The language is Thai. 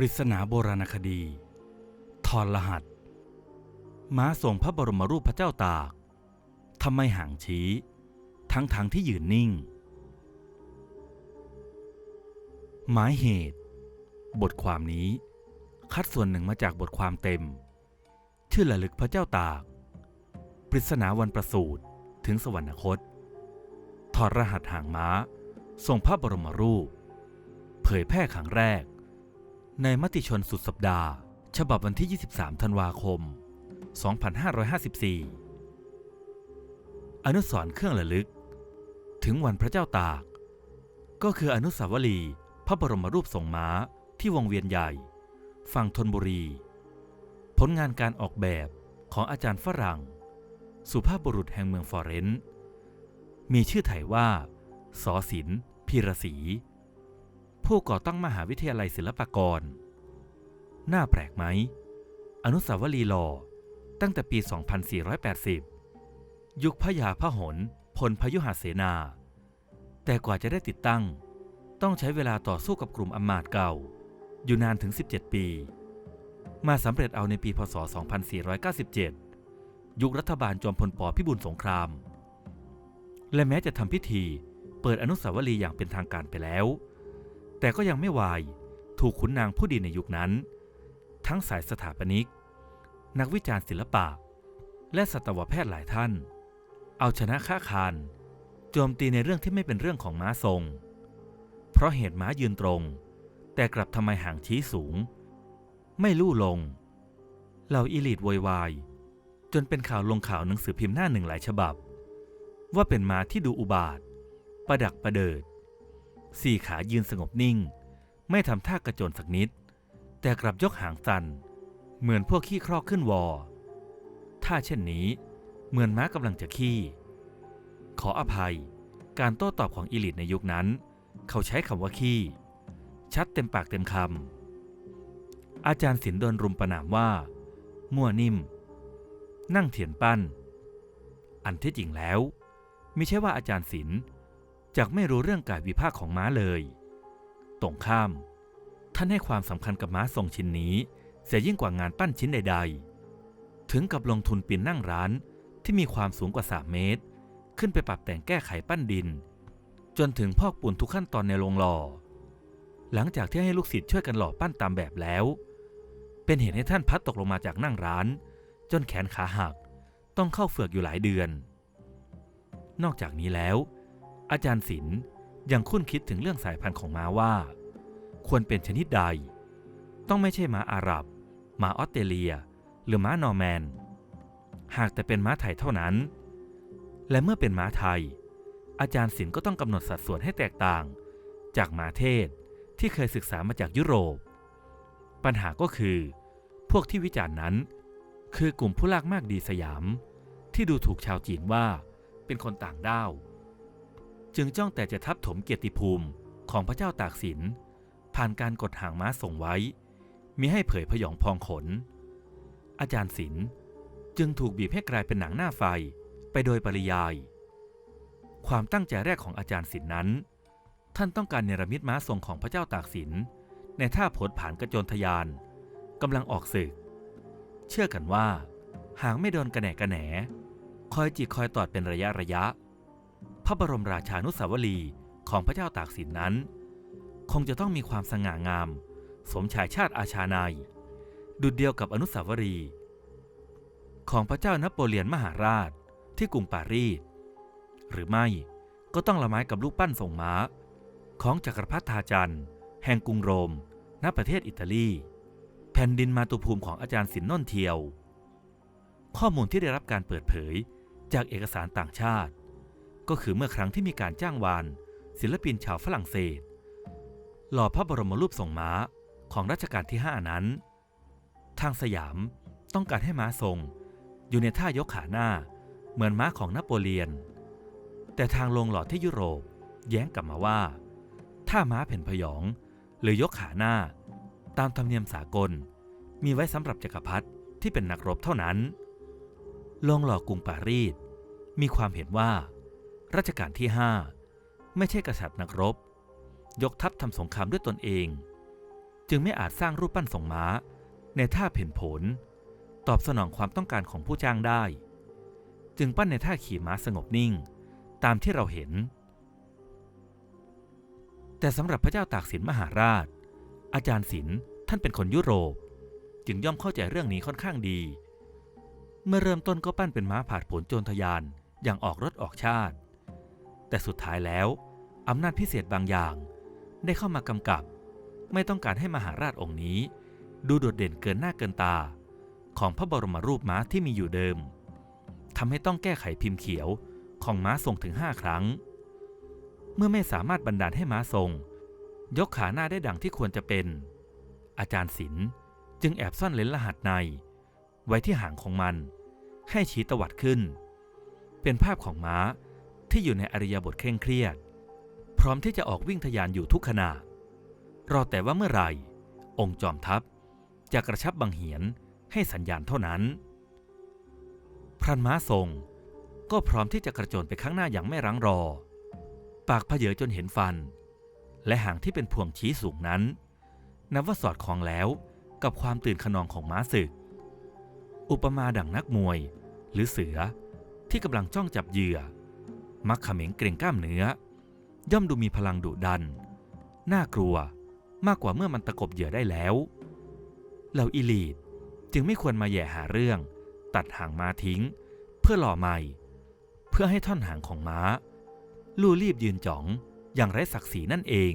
ปริศนาโบราณคดี ทอนรหัส ม้าทรงพระบรมรูปพระเจ้าตาก ทำไมห่างชี้ ทั้งทางๆที่ยืนนิ่ง หมายเหตุ บทความนี้ คัดส่วนหนึ่งมาจากบทความเต็ม ชื่อระลึกพระเจ้าตาก ปริศนาวันประสูติถึงสวรรคต ถอดรหัสห่างม้าทรงพระบรมรูป เผยแพร่ครั้งแรก ในมติชนสุดสัปดาห์ ฉบับวันที่ 23 ธันวาคม 2554 อนุสรณ์เครื่องระลึก ถึงวันพระเจ้าตาก ก็คืออนุสาวรีย์พระบรมรูปทรงม้าที่วงเวียนใหญ่ ฝั่งธนบุรี ผลงานการออกแบบของอาจารย์ฝรั่ง สุภาพบุรุษแห่งเมืองฟอเรนซ์มีชื่อไทยว่าสอศิลพีรศรี ผู้ก่อตั้งมหาวิทยาลัยศิลปากร น่าแปลกไหม อนุสาวรีย์หล่อตั้งแต่ปี 2480 ยุคพระยาพหลพลพยุหเสนา แต่กว่าจะได้ติดตั้ง ต้องใช้เวลาต่อสู้กับกลุ่มอำมาตย์เก่า อยู่นานถึง 17 ปี มาสำเร็จเอาในปีพศ 2497 ยุครัฐบาลจอมพลปพิบูลสงคราม และแม้จะทำพิธีเปิดอนุสาวรีย์อย่างเป็นทางการไปแล้ว แต่ก็ยังไม่วาย ถูกขุนนางผู้ดีในยุคนั้น ทั้งสายสถาปนิก นักวิจารณ์ศิลปะ และสัตวแพทย์หลายท่าน เอาชนะค้าคานโจมตีในเรื่องที่ไม่เป็นเรื่องของม้าทรง เพราะเหตุม้ายืนตรง แต่กลับทำไมห่างชี้สูง ไม่ลู่ลง เหล่าอีลิทโวยวาย จนเป็นข่าวลงข่าวหนังสือพิมพ์หน้าหนึ่งหลายฉบับ ว่าเป็นม้าที่ดูอุบาท ประดักประเดิด สี่ขายืนสงบนิ่ง ไม่ทำท่ากระโจนสักนิด แต่กลับยกหางสั่นเหมือนพวกขี้ครอกขึ้นวอ ถ้าเช่นนี้ เหมือนม้ากำลังจะขี้ ขออภัย การโต้ตอบของอีลิทในยุคนั้น เขาใช้คำว่าขี้ ชัดเต็มปากเต็มคำอาจารย์ศิลป์โดนรุมประนามว่า มั่วนิ่ม นั่งเถียนปั้น อันที่จริงแล้ว ไมิใช่ว่าอาจารย์ศิลป์ จากไม่รู้เรื่องการวิพากษ์ของม้าเลย ตรงข้าม ท่านให้ความสำคัญกับม้าทรงชิ้นนี้ เสียยิ่งกว่างานปั้นชิ้นใด ๆ ถึงกับลงทุนปีนนั่งร้านที่มีความสูงกว่า 3 เมตร ขึ้นไปปรับแต่งแก้ไขปั้นดิน จนถึงพอกปูนทุกขั้นตอนในโรงหล่อ หลังจากที่ให้ลูกศิษย์ช่วยกันหล่อปั้นตามแบบแล้ว เป็นเหตุให้ท่านพัดตกลงมาจากนั่งร้าน จนแขนขาหัก ต้องเข้าเฝือกอยู่หลายเดือน นอกจากนี้แล้ว อาจารย์ศิลป์ยังคุ้นคิดถึงเรื่องสายพันธุ์ของม้าว่า ควรเป็นชนิดใด ต้องไม่ใช่ม้าอาหรับ ม้าออสเตรเลีย หรือม้านอร์แมน หากแต่เป็นม้าไทยเท่านั้น และเมื่อเป็นม้าไทย อาจารย์ศิลป์ก็ต้องกำหนดสัดส่วนให้แตกต่าง จากม้าเทศที่เคยศึกษามาจากยุโรป ปัญหาก็คือ พวกที่วิจารณ์นั้น คือกลุ่มผู้ลากมากดีสยาม ที่ดูถูกชาวจีนว่าเป็นคนต่างด้าว จึงจ้องแต่จะทับถมเกียรติภูมิของพระเจ้าตากสิน ผ่านการกดหางม้าส่งไว้มีให้เผยพยองพองขน อาจารย์ศิลจึงถูกบีบให้กลายเป็นหนังหน้าไฟไปโดยปริยาย ความตั้งใจแรกของอาจารย์ศิลนั้น ท่านต้องการเนรมิตม้าทรงของพระเจ้าตากสิน ในท่าโผดผ่านกระโจนทยานกำลังออกศึก เชื่อกันว่า หางไม่โดนกระแหนกระแหน คอยจิกคอยตอดเป็นระยะระยะ พระบรมราชานุสาวรีของพระเจ้าตากสินนั้น คงจะต้องมีความสง่างาม สมชายชาติอาชาในยดุดเดียวกับอนุสาวรีย์ของพระเจ้านโปเลียนมหาราชที่กรุงปารีสหรือไม่ก็ต้องละไม้กับลูกปั้นส่งม้า ของจักรพรรดิทาจันแห่งกรุงโรม ณประเทศอิตาลี แผ่นดินมาตุภูมิของอาจารย์สินนนเทียว ข้อมูลที่ได้รับการเปิดเผยจากเอกสารต่างชาติ ก็คือเมื่อครั้งที่มีการจ้างวาน ศิลปินชาวฝรั่งเศส หล่อพระบรมรูปทรงม้าของรัชกาลที่ 5 นั้น ทางสยามต้องการให้ม้าทรง อยู่ในท่ายกขาหน้าเหมือนม้าของนโปเลียน แต่ทางลงหล่อที่ยุโรปแย้งกลับมาว่า ถ้าม้าเพ่นพยอง หรือยกขาหน้า ตามธรรมเนียมสากล มีไว้สำหรับจักรพรรดิที่เป็นนักรบเท่านั้นลงหล่อกรุงปารีสมีความเห็นว่า รัชกาลที่ 5 ไม่ใช่กษัตริย์นักรบ ยกทัพทำสงครามด้วยตนเอง จึงไม่อาจสร้างรูปปั้นส่งม้า ในท่าเพ่นผล ตอบสนองความต้องการของผู้จ้างได้ จึงปั้นในท่าขี่ม้าสงบนิ่ง ตามที่เราเห็น แต่สำหรับพระเจ้าตากสินมหาราช อาจารย์ศิลท่านเป็นคนยุโรป จึงย่อมเข้าใจเรื่องนี้ค่อนข้างดี เมื่อเริ่มต้นก็ปั้นเป็นม้าผาดผลโจรทยานอย่างออกรถออกชาติ แต่สุดท้ายแล้ว อำนาจพิเศษบางอย่าง ได้เข้ามากำกับ ไม่ต้องการให้มหาราชองค์นี้ ดูโดดเด่นเกินหน้าเกินตา ของพระบรมรูปม้าที่มีอยู่เดิมทำให้ต้องแก้ไขพิมพ์เขียวของม้าทรงถึงห้าครั้ง เมื่อไม่สามารถบันดาลให้ม้าทรง ยกขาหน้าได้ดังที่ควรจะเป็น อาจารย์ศิลป์จึงแอบซ่อนเลนรหัสใน ไว้ที่หางของมัน ให้ชี้ตวัดขึ้น เป็นภาพของม้า ที่อยู่ในอริยบทเคร่งเครียด พร้อมที่จะออกวิ่งทะยานอยู่ทุกขณะ รอแต่ว่าเมื่อไหร่ องค์จอมทัพจะกระชับบังเหียนให้สัญญาณเท่านั้น พรันม้าทรงก็พร้อมที่จะกระโจนไปข้างหน้าอย่างไม่รั้งรอ ปากเพเยอจนเห็นฟัน และหางที่เป็นพวงชี้สูงนั้น นับว่าสอดคล้องแล้วกับความตื่นขนองของม้าศึก อุปมาดั่งนักมวย หรือเสือที่กำลังจ้องจับเหยื่อ มักเขม็งเกรงกล้ามเนื้อ ย่อมดูมีพลังดุดัน น่ากลัวมากกว่าเมื่อมันตะกบเหยื่อได้แล้ว เหล่าอีลีดจึงไม่ควรมาแย่หาเรื่อง ตัดหางม้าทิ้ง เพื่อหล่อใหม่ เพื่อให้ท่อนหางของม้า ลู่รีบยืนจ๋องอย่างไร้ศักดิ์ศรีนั่นเอง